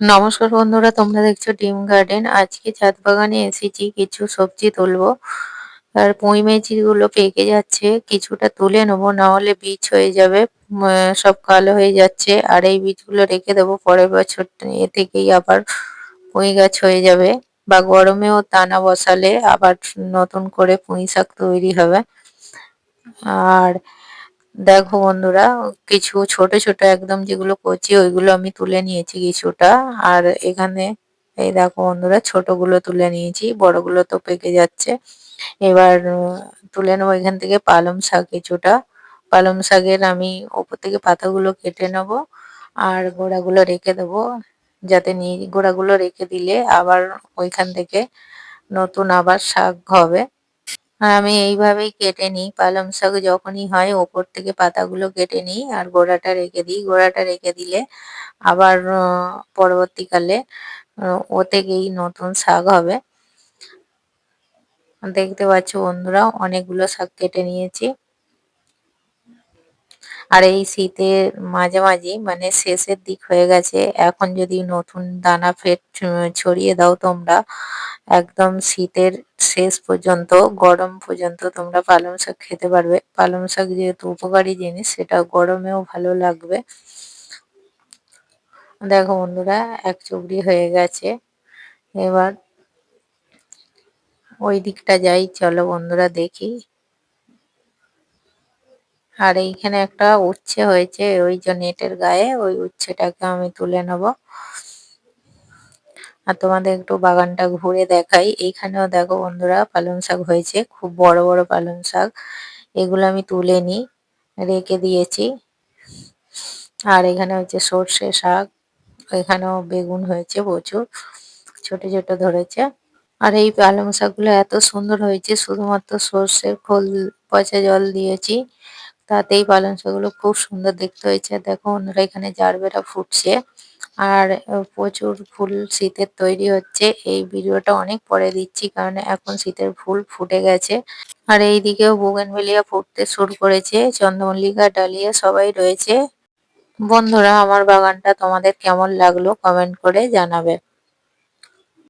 নমস্কার বন্ধুরা, তোমরা দেখছ ডিম গার্ডেন। আজকে ছাদ বাগানে এসেছি, কিছু সবজি তুলবো। আর পুঁই গুলো পেকে যাচ্ছে, কিছুটা তুলে নেব না হলে বীজ হয়ে যাবে সব কালো হয়ে যাচ্ছে। আর এই বীজগুলো রেখে দেবো, পরের বছর এ থেকেই আবার পুঁই গাছ হয়ে যাবে। বা গরমেও দানা বসালে আবার নতুন করে পুঁই শাক তৈরি হবে। আর দেখো বন্ধুরা, কিছু ছোট ছোট একদম যেগুলো কচি ওইগুলো আমি তুলে নিয়েছি কিছুটা। আর এখানে এই দেখো বন্ধুরা, ছোটগুলো তুলে নিয়েছি, বড়গুলো তো পেকে যাচ্ছে। এবার তুলে নেব এখান থেকে পালং শাক কিছুটা। পালং শাকের আমি ওপর থেকে পাতাগুলো কেটে নেব, আর গোড়াগুলো রেখে দেবো, যাতে নিয়ে গোড়াগুলো রেখে দিলে আবার ওইখান থেকে নতুন আবার শাক হবে। আর আমি এইভাবেই কেটে নিই, পালং শাক যখনই হয় ওপর থেকে পাতাগুলো কেটে নিই আর গোড়াটা রেখে দিই। গোড়াটা রেখে দিলে আবার পরবর্তীকালে ও থেকেই নতুন শাক হবে। দেখতে পাচ্ছ বন্ধুরা, অনেকগুলো শাক কেটে নিয়েছি। আর এই শীতের মাঝামাঝি মানে শেষের দিক হয়ে গেছে। এখন যদি নতুন দানা ফের ছড়িয়ে দাও তোমরা, একদম শীতের শেষ পর্যন্ত, গরম পর্যন্ত তোমরা পালং শাক খেতে পারবে। পালং শাক যেহেতু উপকারী জিনিস, সেটা গরমেও ভালো লাগবে। দেখো বন্ধুরা, এক চুবড়ি হয়ে গেছে। এবার ওই দিকটা যাই, চলো বন্ধুরা দেখি। আর এইখানে একটা উচ্ছে হয়েছে, ওই যে নেটের গায়ে, ওই উচ্ছেটাকে আমি তুলে নেব। আর তোমাদের একটু বাগানটা ঘুরে দেখাই। এইখানেও দেখো বন্ধুরা পালং শাক হয়েছে, খুব বড় বড় পালং শাক। এগুলো আমি তুলে নিই রেখে দিয়েছি। আর এখানে হচ্ছে সর্ষে শাক, এখানেও বেগুন হয়েছে প্রচুর, ছোট ছোট ধরেছে। আর এই পালং শাকগুলো এত সুন্দর হয়েছে, শুধুমাত্র সর্ষের খোল, পচা জল দিয়েছি। তাতেই পালং শাকগুলো খুব সুন্দর দেখতে হয়েছে। দেখো, অন্যরা এখানে জারবেরা ফুটছে। আর প্রচুর ফুল শীতের তৈরি হচ্ছে। এই ভিডিওটা অনেক পরে দিচ্ছি, কারণ এখন শীতের ফুল ফুটে গেছে। আর এই দিকেও বোগেনভেলিয়া ফুটতে শুরু করেছে। চন্দ্রমল্লিকা, ডালিয়া সবাই রয়েছে। বন্ধুরা, আমার বাগানটা তোমাদের কেমন লাগল কমেন্ট করে জানাবে।